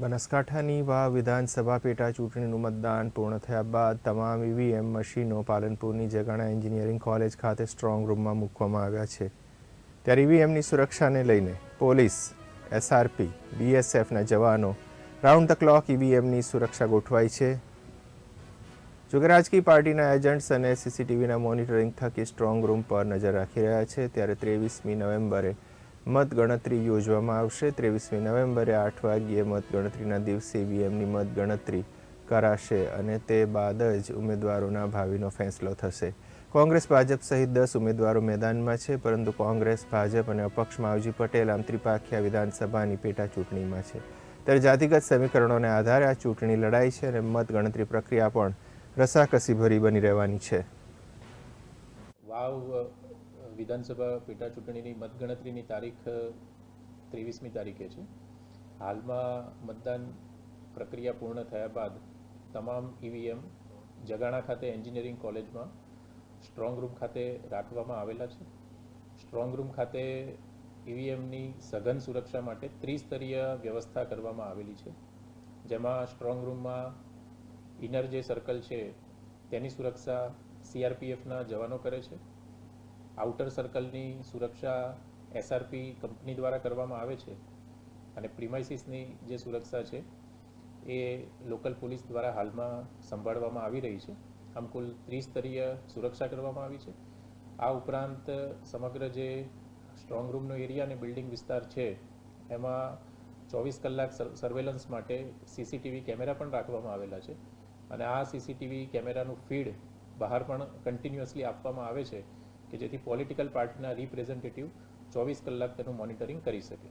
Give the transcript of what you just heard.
બનાસકાંઠાની વા વિધાનસભા પેટા ચૂંટણીનું મતદાન પૂર્ણ થયા બાદ તમામ ઈવીએમ મશીનો પાલનપુરની જગાણા એન્જિનિયરિંગ કોલેજ ખાતે સ્ટ્રોંગ રૂમમાં મૂકવામાં આવ્યા છે. ત્યારે ઈવીએમની સુરક્ષાને લઈને પોલીસ, એસઆરપી, બીએસએફના જવાનો રાઉન્ડ ધ ક્લોક ઈવીએમની સુરક્ષા ગોઠવાઈ છે. જોકે રાજકીય પાર્ટીના એજન્ટ્સ અને સીસીટીવીના મોનિટરિંગ થકી સ્ટ્રોંગ રૂમ પર નજર રાખી રહ્યા છે. ત્યારે ત્રેવીસમી નવેમ્બરે મતગણતરી યોજવામાં આવશે. ત્રેવીસમી નવેમ્બરે આઠ વાગ્યે મતગણતરીના દિવસે ઈવીએમની મતગણતરી કરાશે અને તે બાદ જ ઉમેદવારોના ભાવિનો ફેંસલો થશે. કોંગ્રેસ, ભાજપ સહિત દસ ઉમેદવારો મેદાનમાં છે, પરંતુ કોંગ્રેસ, ભાજપ અને અપક્ષ માવજી પટેલ આમ ત્રિપાખિયા વિધાનસભાની પેટા ચૂંટણીમાં છે. ત્યારે જાતિગત સમીકરણોને આધારે આ ચૂંટણી લડાઈ છે અને મતગણતરી પ્રક્રિયા પણ રસાકસીભરી બની રહેવાની છે. વાવ વિધાનસભા પેટા ચૂંટણીની મતગણતરીની તારીખ ત્રેવીસમી તારીખે છે. હાલમાં મતદાન પ્રક્રિયા પૂર્ણ થયા બાદ તમામ ઈવીએમ જગાણા ખાતે એન્જિનિયરિંગ કોલેજમાં સ્ટ્રોંગ રૂમ ખાતે રાખવામાં આવેલા છે. સ્ટ્રોંગ રૂમ ખાતે ઈવીએમની સઘન સુરક્ષા માટે ત્રિસ્તરીય વ્યવસ્થા કરવામાં આવેલી છે. જેમાં સ્ટ્રોંગ રૂમમાં ઇનર જે સર્કલ છે તેની સુરક્ષા સીઆરપીએફના જવાનો કરે છે. આઉટર સર્કલની સુરક્ષા એસઆરપી કંપની દ્વારા કરવામાં આવે છે અને પ્રિમાઇસીસની જે સુરક્ષા છે એ લોકલ પોલીસ દ્વારા હાલમાં સંભાળવામાં આવી રહી છે. આમ કુલ ત્રિસ્તરીય સુરક્ષા કરવામાં આવી છે. આ ઉપરાંત સમગ્ર જે સ્ટ્રોંગ રૂમનો એરિયા અને બિલ્ડિંગ વિસ્તાર છે, એમાં ચોવીસ કલાક સર્વેલન્સ માટે સીસીટીવી કેમેરા પણ રાખવામાં આવેલા છે. અને આ સીસીટીવી કેમેરાનું ફીડ બહાર પણ કન્ટિન્યુઅસલી આપવામાં આવે છે. કે જેથી પોલિટિકલ પાર્ટીના રિપ્રેઝેન્ટેટિવ ચોવીસ કલાક તેનું મોનિટરિંગ કરી શકે.